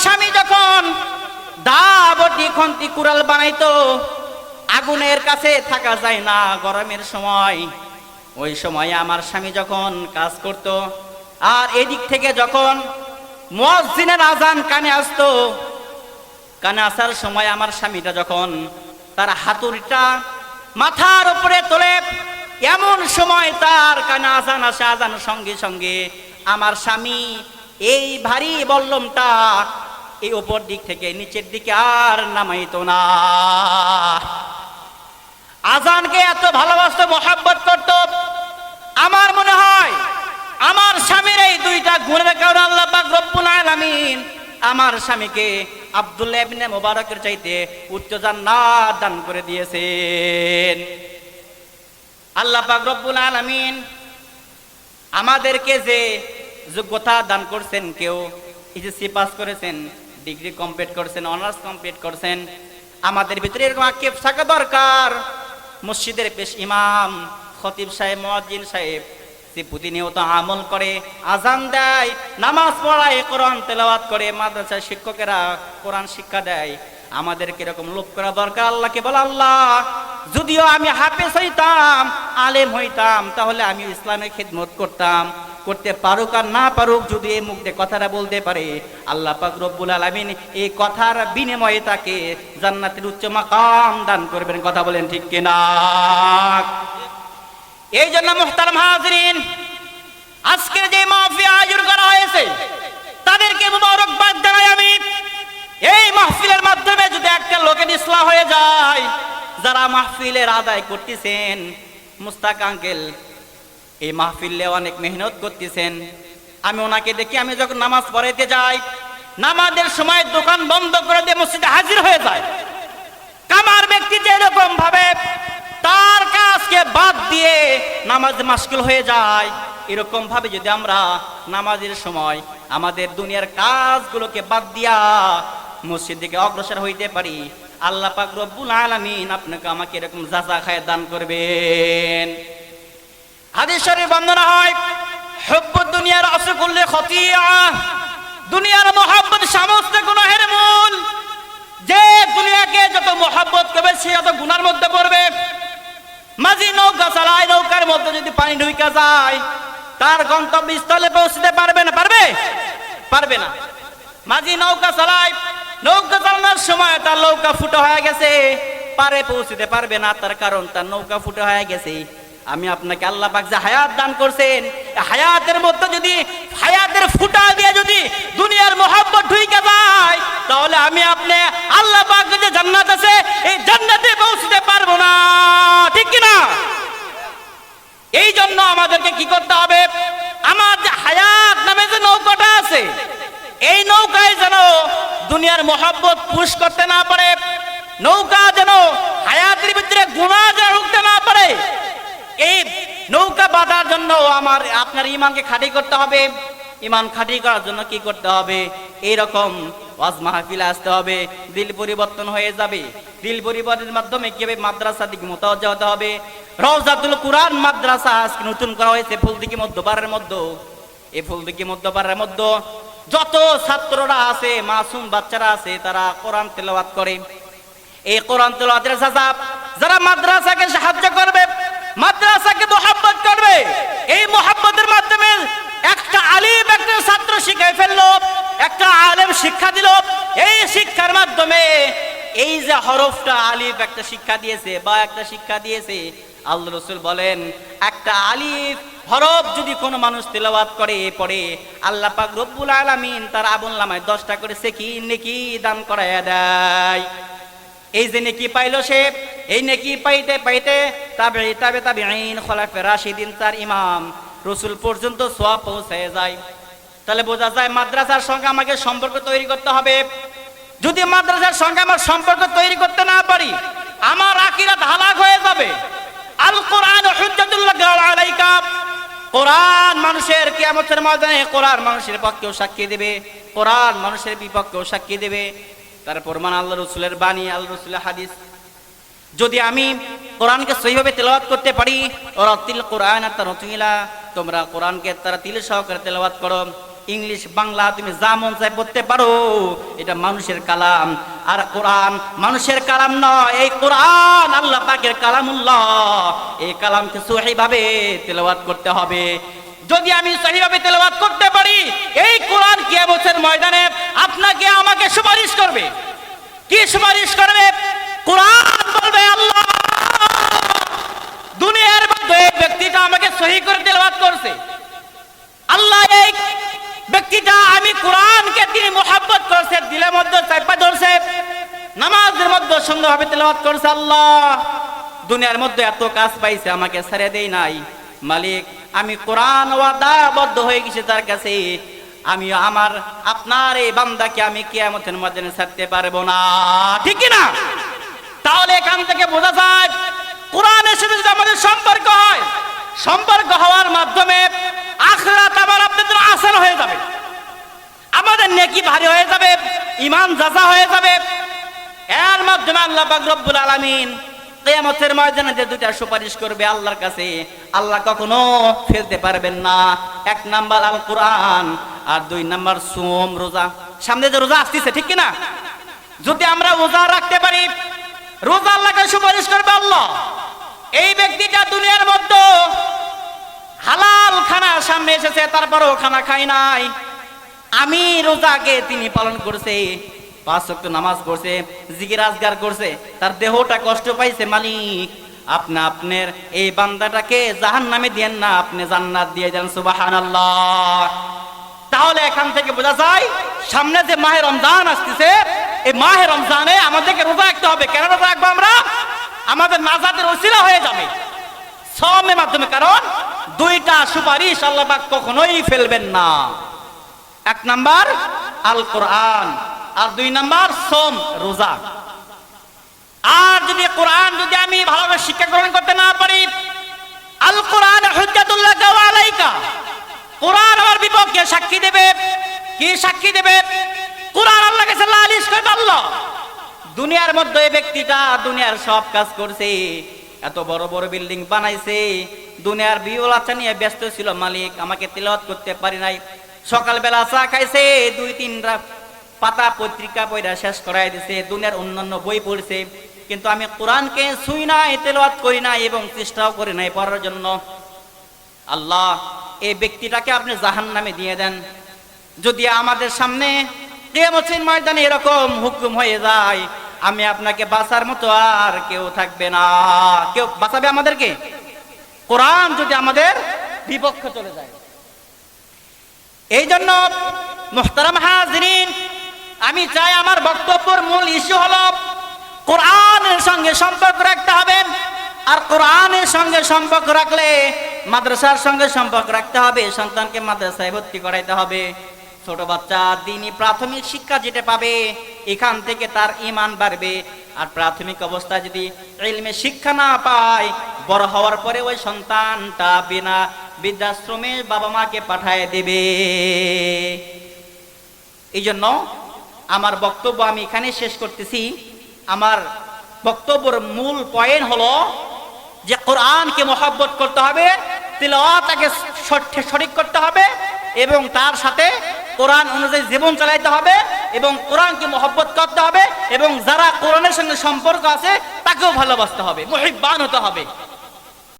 স্বামী যখন দা বটি খন্তি কুড়াল বানাইতো, আগুনের কাছে থাকা যায় না গরমের সময়। ওই সময় আমার স্বামী যখন কাজ করত, আর এদিক থেকে যখন মসজিদের আজান কানে আসতো, কানে আসার সময় আমার স্বামীটা যখন তার হাতুড়িটা মাথার উপরে তোলে, এমন সময় তার কানে আজান আসে, আজান সঙ্গে সঙ্গে আমার স্বামী এই ভারী বল্লমটা এই উপর দিক থেকে নিচের দিকে আর নামাইতো না। আজানকে এত ভালোবাসতো, মহাব্বত করত। আমার মনে হয়, আমার স্বামীর এই দুইটা গুণের কারণে আল্লাহ পাক রব্বুল আলামিন আমার স্বামীকে আব্দুল্লাহ ইবনে মোবারকের চাইতে উচ্চ জান্নাত দান করে দিয়েছেন। আল্লাহ পাক রব্বুল আলামিন আমাদেরকে যে যোগ্যতা দান করছেন, কেউ এইচএসসি পাস করেছেন ডিগ্রি কমপ্লিট করছেন, অনার্স কমপ্লিট করছেন। আমাদের ভিতরে এরকম আক্ষেপ থাকা দরকার। মসজিদের পেশ ইমাম, খতিব সাহেব, মুয়াজ্জিন সাহেব সে প্রতিনিয়ত আমল করে, আজান দেয়, নামাজ পড়ায়, কোরআন তেলাওয়াত করে, মাদ্রাসার শিক্ষকেরা কোরআন শিক্ষা দেয়। আমাদের কীরকম লোক করা দরকার, আল্লাহকে বল আল্লাহ। যদিও আমি হাফেজ হইতাম, আলেম হইতাম, তাহলে আমি ইসলামের খিদমত করতাম। করতে পারুক আর না পারুক, যদি এই মুখ দিয়ে কথাটা বলতে পারে, আল্লাহ পাক রব্বুল আলামিন এই কথার বিনিময়ে তাকে জান্নাতের উচ্চ মাকাম দান করবেন। কথা বলেন ঠিক কিনা? এই জন্য মুহতারাম হাজরিন, আজকে যে মাহফিল আয়োজন করা হয়েছে, তাদেরকে মুবারকবাদ জানাই আমি। এই মাহফিলের মাধ্যমে যদি একটা লোকের ইসলাম হয়ে যায়, যারা মাহফিলের আদায় করতেছেন, মুস্তাক আঙ্কেল এই মাহফিলে অনেক মেহনত করতেছেন। আমি ওনাকে দেখি আমি যখন নামাজ পড়াইতে যাই, নামাজের সময় দোকান বন্ধ করে দিয়ে মসজিদে হাজির হয়ে যায়। কামার ব্যক্তি যে এরকম ভাবে তার কাজকে বাদ দিয়ে নামাজ মাস্কুল হয়ে যায়। এরকম ভাবে যদি আমরা নামাজের সময় আমাদের দুনিয়ার কাজগুলোকে বাদ দিয়া মসজিদ দিকে অগ্রসর হইতে পারি, আল্লাহ পাক রব্বুল আলামিন আপনাকে আমাকে এরকম যাচা খায় দান করবেন। হাদিস শরীফ বর্ণনা হয়, হুব্বু দুনিয়ার আসকুল্লে খতিয়া দুনিয়ার মোহাব্বত সমস্ত গুনাহের মূল। যে দুনিয়াকে যত মোহাব্বত করবে, সে যত গুনার মধ্যে পড়বে। মাঝি নৌকা চালায়, নৌকার মধ্যে যদি পানি ঢুইকা যায়, তার গন্তব্যস্থলে পৌঁছতে পারবে না? পারবে? পারবে না। মাঝি নৌকা চালায়, নৌকা চালানোর সময় তার নৌকা ফুটো হয়ে গেছে, পারে পৌঁছতে পারবে না। তার কারণ তার নৌকা ফুটো হয়ে গেছে। আমি আপনাকে আল্লাহ পাক যে হায়াত দান করছেন হায়াতের মধ্যে যদি, হায়াতের ফুটা দিয়ে যদি দুনিয়ার মোহাব্বত ঢুইকে যায়, তাহলে আমি আপনি আল্লাহ পাক যে জান্নাত আছে, এই জান্নাতে পৌঁছতে পারব না। ঠিক কি না এই জন্য আমাদেরকে কি করতে হবে? আমার যে হায়াত নামে যে নৌকাটা আছে, এই নৌকায় যেন দুনিয়ার মোহাব্বত পুশ করতে না পারে, নৌকা যেন হায়াতের ভিতরে গুণা যেন ঢুকতে না পারে এই নৌকা বাঁধার জন্য আমার, আপনার ইমানকে খাঁটি করতে হবে। ইমান খাঁটি করার জন্য কি করতে হবে? এইরকম ওয়াজ মাহফিলে আসতে হবে, দিল পরিবর্তন হয়ে যাবে। দিল পরিবর্তনের মাধ্যমে কীভাবে মাদ্রাসা দিকে মোতাবজ্জা হতে হবে? রওজাতুল কুরআন মাদ্রাসা আজকে নতুন করা হয়েছে ফুলদিকি মধ্যপাড়ার মধ্যে। এই ফুলদিকি মধ্যপাড়ার মধ্যে যত ছাত্ররা আছে, মাসুম বাচ্চারা আছে, তারা কোরআন তেলাওয়াত করে। এই কোরআন তেলাওয়াতের সাজাব যারা মাদ্রাসাকে সাহায্য করবে, মাদ্রাসাকে করবে এই মোহাব্বতের মাধ্যমে একটা আলিম, একটা ছাত্র শিখাই ফেলল, একটা আলেম শিক্ষা দিল। এই শিক্ষার মাধ্যমে এই যে হরফটা আলিফ একটা শিক্ষা দিয়েছে, বা একটা শিক্ষা দিয়েছে, আল্লাহ রসুল বলেন, একটা আলিফ হরফ যদি কোনো মানুষ তেলাওয়াত করে, পড়ে, আল্লাহ পাক রব্বুল আলামিন তার আবুল নামায় দশটা করে সে কি নেকি দান করায় দেয়। এই যে নেকি পাইল সে, এই নেকি পাইতে পাইতে তাবে তাবে তাবে আইন খলাফে রাশিদিন তার ইমাম। রসুল পর্যন্ত সোয়া পৌঁছে যায়। তাহলে বোঝা যায় মাদ্রাসার সঙ্গে আমাকে সম্পর্ক তৈরি করতে হবে। যদি মাদ্রাসার সঙ্গে আমার সম্পর্ক তৈরি করতে না পারি, আমার আকিরাত হালাক হয়ে যাবে। আল কোরআন আলাইকা। কোরআন মানুষের কিয়ামতের ময়দানে কোরআন মানুষের পক্ষেও সাক্ষী দেবে। কোরআন মানুষের বিপক্ষেও সাক্ষী দেবে। তার প্রমাণ আল্লাহ রসুলের বাণী, আল্লাহ রসুলের হাদিস। যদি আমি কোরআনকে সহিভাবে তেলাওয়াত করতে পারি ওরা তিল কোরআন আর তার তোমরা কোরআনকে তারা তিল সহকারে তেলাওয়াত করো। ইংলিশ, বাংলা, তুমি যা মন চায় পড়তে পারো, এটা মানুষের কালাম। আর কোরআন মানুষের কালাম নয়, এই কোরআন আল্লাহ পাকের কালামুল্লাহ। এই কালামকে সহিভাবে তেলাওয়াত করতে হবে। যদি আমি সহিভাবে তেলাওয়াত করতে পারি, এই কোরআন কিয়ামতের ময়দানে আপনাকে আমাকে সুপারিশ করবে। কি সুপারিশ করবে? কোরআন বলবে, আল্লাহ, দুনিয়ার মধ্যে ব্যক্তিটা আমাকে সহি করে তেলাওয়াত করছে। আল্লাহ, এই ব্যক্তিটা আমি কোরআনকে তিনি মোহাব্বত করছে, দিলের মধ্যে চাইপা ধরছে, নামাজের মধ্যে সুন্দরভাবে তেলাওয়াত করছে, আল্লাহ, দুনিয়ার মধ্যে এত কাজ পাইছে, আমাকে ছেড়ে দেই নাই। মালিক, আমি কোরআন ওয়াদাবদ্ধ হয়ে গেছি তার কাছে। আমি আমার, আপনার এই বান্দাকে আমি কিয়ামতের মধ্যে ছাড়তে পারব না। ঠিক না তাহলে এখান থেকে বোঝা যায় কোরআনের সাথে যদি আমাদের সম্পর্ক হয়, সম্পর্ক হওয়ার মাধ্যমে আখরাত আমার আপনাদের আসান হয়ে যাবে। আমাদের নেকি ভারী হয়ে যাবে ইমান যাজা হয়ে যাবে। এর মাধ্যমে আল্লাহ রব্বুল আলামিন কিয়ামতের ময়দানে যে দুইটা সুপারিশ করবে আল্লাহর কাছে, আল্লাহ কখনো ফেলতে পারবেন না। এক নাম্বার আল কোরআন আর দুই নাম্বার সোম রোজা। সামনে যে রোজা আসতেছে, ঠিক কি না যদি আমরা রোজা রাখতে পারি রোজা আল্লাহকে সুপারিশ করবে আল্লাহ। এই ব্যক্তিটা দুনিয়ার মধ্যে হালাল খানা সামনে এসেছে, তারপরেও খানা খাই নাই। আমি রোজাকে তিনি পালন করছে, পাঁচ ওয়াক্ত নামাজ পড়ছে, জিকির আজগার করছে, তার দেহটা কষ্ট পাইছে মালিক। আপনি আপনার এই বান্দাটাকে জাহান নামে দিয়েন না, আপনি জান্নাত দিয়ে দেন সুবাহান তাহলে এখান থেকে বোঝা যায়, সামনে যে মাহে রমজান আসতেছে, এই মাহে রমজানে আমাদেরকে রোজা রাখতে হবে। কেন রোজা রাখব আমরা? আমাদের নাজাদের ওসিলা হয়ে যাবে। সমের মাধ্যমে, কারণ দুইটা সুপারিশ আল্লাহ পাক কখনোই ফেলবেন না। এক নাম্বার আল কোরআন আর দুই নাম্বার সোম রোজা। আর যদি কোরআন, যদি আমি ভালোভাবে শিক্ষা গ্রহণ করতে না পারি আল কোরআন হুজ্জাতুল্লাহ আলাইকা। কোরআন আমার বিপক্ষে সাক্ষী দেবে। কি সাক্ষী দেবে? কোরআন আল্লাহ কাছে লালিশ করবে আল্লাহ দুনিয়ার মধ্যে এই ব্যক্তিটা দুনিয়ার সব কাজ করছে। এত বড় বড় বিল্ডিং বানাইছে। দুনিয়ার বিওল আচ্ছা নিয়ে ব্যস্ত ছিল মালিক, আমাকে তিলওয়াত করতে পারি নাই। সকালবেলা চা খাইছে, দুই তিন পাতা পত্রিকা পয়রা শেষ করাই দিছে, দুনিয়ার অন্যান্য বই পড়ছে। কিন্তু আমি কোরআনকে ছুঁই নাই, তেলাওয়াত করি নাই এবং চেষ্টাও করি নাই পড়ার জন্য। আল্লাহ এই ব্যক্তিটাকে আপনি জাহান নামে দিয়ে দেন। যদি আমাদের সামনে কেমতের ময়দানে এরকম হুকুম হয়ে যায়, আমি আপনাকে বাঁচার মতো আর কেউ থাকবে না। কেউ বাঁচাবে আমাদেরকে? কোরআন যদি আমাদের বিপক্ষে চলে যায়। এই জন্য মোহতারাম হাজরিন, আমি চাই আমার বক্তব্যের মূল ইস্যু হলো, কোরআনের সঙ্গে সম্পর্ক রাখতে হবে। আর কোরআনের সঙ্গে সম্পর্ক রাখলে মাদ্রাসার সঙ্গে সম্পর্ক রাখতে হবে, সন্তানকে মাদ্রাসায় ভর্তি করাইতে হবে। ছোট বাচ্চা দিনই প্রাথমিক শিক্ষা যেটা পাবে, এখান থেকে তার ইমান বাড়বে। আর প্রাথমিক অবস্থায় যদি ইলমে শিক্ষা না পায়, বড় হওয়ার পরে ওই সন্তানটা বিনা বৃদ্ধাশ্রমে বাবা মাকে পাঠায় দেবে। এই জন্য আমার বক্তব্য আমি এখানে শেষ করতেছি। আমার বক্তব্যের মূল পয়েন্ট হলো যে কোরআনকে মহব্বত করতে হবে তিলওয়াতাকে সঠ- সঠিক করতে হবে, এবং তার সাথে কোরআন অনুযায়ী জীবন চালাইতে হবে, এবং কোরআনকে মহব্বত করতে হবে, এবং যারা কোরআনের সঙ্গে সম্পর্ক আছে, তাকেও ভালোবাসতে হবে, মহিব্বান হতে হবে।